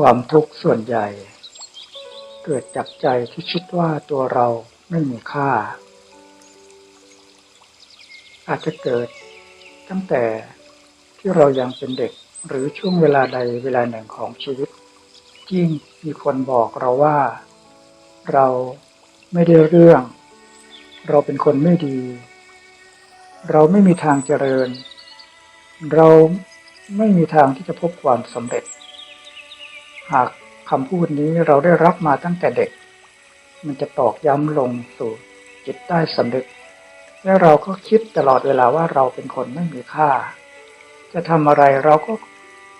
ความทุกข์ส่วนใหญ่ เกิดจากใจที่คิดว่าตัวเราไม่มีค่า อาจจะเกิดตั้งแต่ที่เรายังเป็นเด็กหรือช่วงเวลาใดเวลาหนึ่งของชีวิตยิ่งมีคนบอกเราว่า เราไม่ได้เรื่อง เราเป็นคนไม่ดี เราไม่มีทางเจริญ เราไม่มีทางที่จะพบความสำเร็จ หากคำพูดนี้เราได้รับมาตั้งแต่เด็ก มันจะตอกย้ำลงสู่จิตใต้สำนึก และเราก็คิดตลอดเวลาว่าเราเป็นคนไม่มีค่า จะทำอะไรเราก็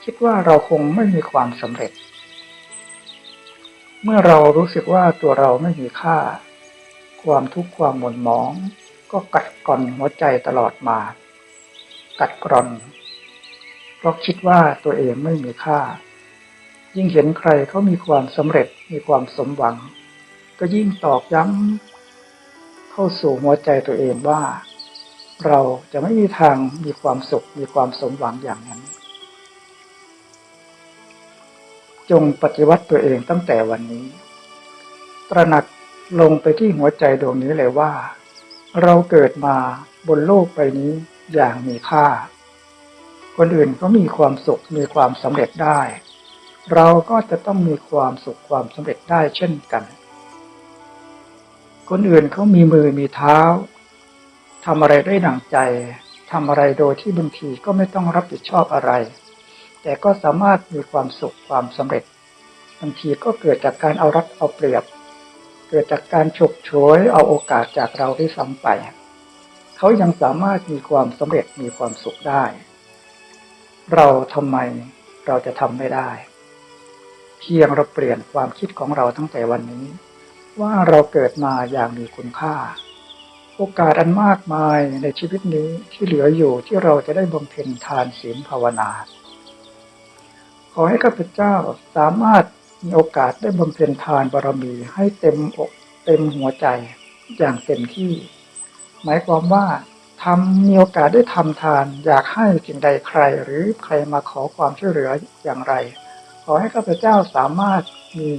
คิดว่าเราคงไม่มีความสำเร็จ เมื่อเรารู้สึกว่าตัวเราไม่มีค่า ความทุกข์ความหม่นหมอง ก็กัดกร่อนหัวใจตลอดมา กัดกร่อนเพราะคิดว่าตัวเองไม่มีค่า ยิ่งเห็นใครเขามีความสำเร็จมีความสมหวัง ก็ยิ่งตอกย้ำเข้าสู่หัวใจตัวเองว่า เราจะไม่มีทางมีความสุขมีความสมหวังอย่างนั้น จงปฏิวัติตัวเองตั้งแต่วันนี้ ตระหนักลงไปที่หัวใจดวงนี้เลยว่า เราเกิดมาบนโลกใบนี้อย่างมีค่า คนอื่นก็มีความสุขมีความสำเร็จได้ เราก็จะต้องมีความสุขความสำเร็จได้เช่นกัน คนอื่นเขามีมือมีเท้าทำอะไรได้ดังใจทำอะไรโดยที่บางทีก็ไม่ต้องรับผิดชอบอะไร แต่ก็สามารถมีความสุขความสำเร็จบางทีก็เกิดจากการเอารัดเอาเปรียบ เกิดจากการฉกฉวยเอาโอกาสจากเราที่ซ้ำไป เขายังสามารถมีความสำเร็จมีความสุขได้ เราทำไมเราจะทำไม่ได้ พียงเราเปลี่ยนความคิดของเราตั้งแต่วันนี้ ว่าเราเกิดมาอย่างมีคุณค่า โอกาสอันมากมายในชีวิตนี้ที่เหลืออยู่ที่เราจะได้บำเพ็ญทานศีลภาวนา ขอให้ข้าพเจ้าสามารถมีโอกาสได้บำเพ็ญทานบารมีให้เต็มอกเต็มหัวใจอย่างเต็มที่ หมายความว่าทำมีโอกาสได้ทำทาน อยากให้สิ่งใดใครหรือใครมาขอความช่วยเหลืออย่างไร ขอให้ข้าพเจ้าสามารถมี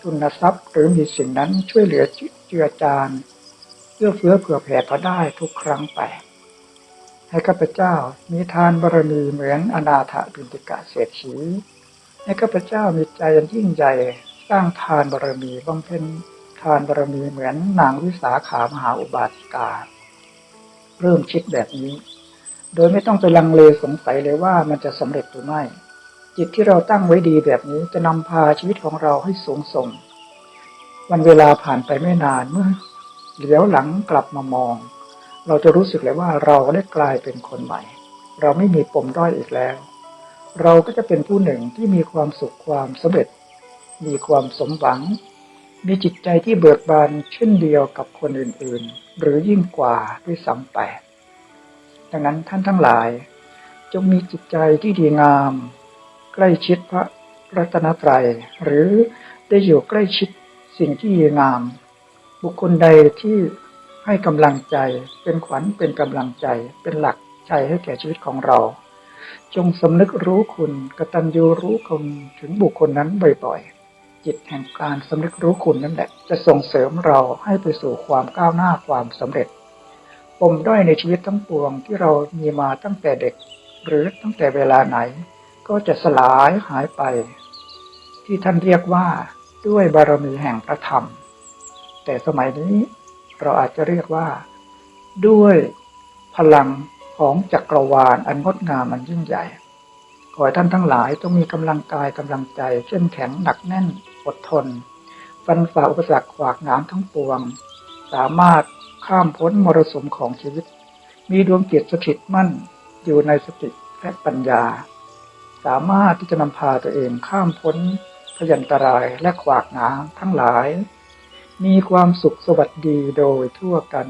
ทุนทรัพย์หรือมีสิ่งนั้นช่วยเหลือเจือจานเอื้อเฟื้อเผื่อแผ่ก็ได้ทุกครั้งไป ให้ข้าพเจ้ามีทานบารมีเหมือนอนาถบินติกะเศรษฐีให้ข้าพเจ้ามีใจอันยิ่งใหญ่สร้างทานบารมีบำเพ็ญทานบารมีเหมือนนางวิสาขามหาอุบาสิกา เริ่มคิดแบบนี้ โดยไม่ต้องไปลังเลสงสัยเลยว่ามันจะสำเร็จหรือไม่ จิตที่เราตั้งไว้ดีแบบนี้จะนำพาชีวิตของเราให้สูงส่ง วันเวลาผ่านไปไม่นานเมื่อเหลียวหลังกลับมามอง เราจะรู้สึกเลยว่าเราได้กลายเป็นคนใหม่ เราไม่มีปมด้อยอีกแล้ว เราก็จะเป็นผู้หนึ่งที่มีความสุขความสำเร็จ มีความสมหวัง มีจิตใจที่เบิกบานเช่นเดียวกับคนอื่นๆ หรือยิ่งกว่าด้วยซ้ำไปดังนั้นท่านทั้งหลาย จงมีจิตใจที่ดีงาม ใกล้ชิดพระรัตนตรัย หรือได้อยู่ใกล้ชิดสิ่งที่ดีงาม บุคคลใดที่ให้กำลังใจเป็นขวัญเป็นกำลังใจ เป็นหลักใจให้แก่ชีวิตของเรา จงสำนึกรู้คุณกตัญญูรู้คุณถึงบุคคลนั้นบ่อยๆ จิตแห่งการสำนึกรู้คุณนั่นแหละ จะส่งเสริมเราให้ไปสู่ความก้าวหน้าความสำเร็จปมด้อยในชีวิตทั้งปวงที่เรามีมาตั้งแต่เด็ก หรือตั้งแต่เวลาไหน ก็จะสลายหายไป ที่ท่านเรียกว่าด้วยบารมีแห่งพระธรรม แต่สมัยนี้เราอาจจะเรียกว่า ด้วยพลังของจักรวาลอันงดงามอันยิ่งใหญ่ ขอให้ท่านทั้งหลายต้องมีกำลังกายกำลังใจเข้มแข็งหนักแน่นอดทน ฟันฝ่าอุปสรรคขวากหนามทั้งปวง สามารถข้ามพ้นมรสุมของชีวิต มีดวงจิตสถิตมั่นอยู่ในสติและปัญญา สามารถที่จะนำพาตัวเองข้ามพ้นพยันตรายและขวากหนามทั้งหลาย มีความสุขสวัสดีโดยทั่วกัน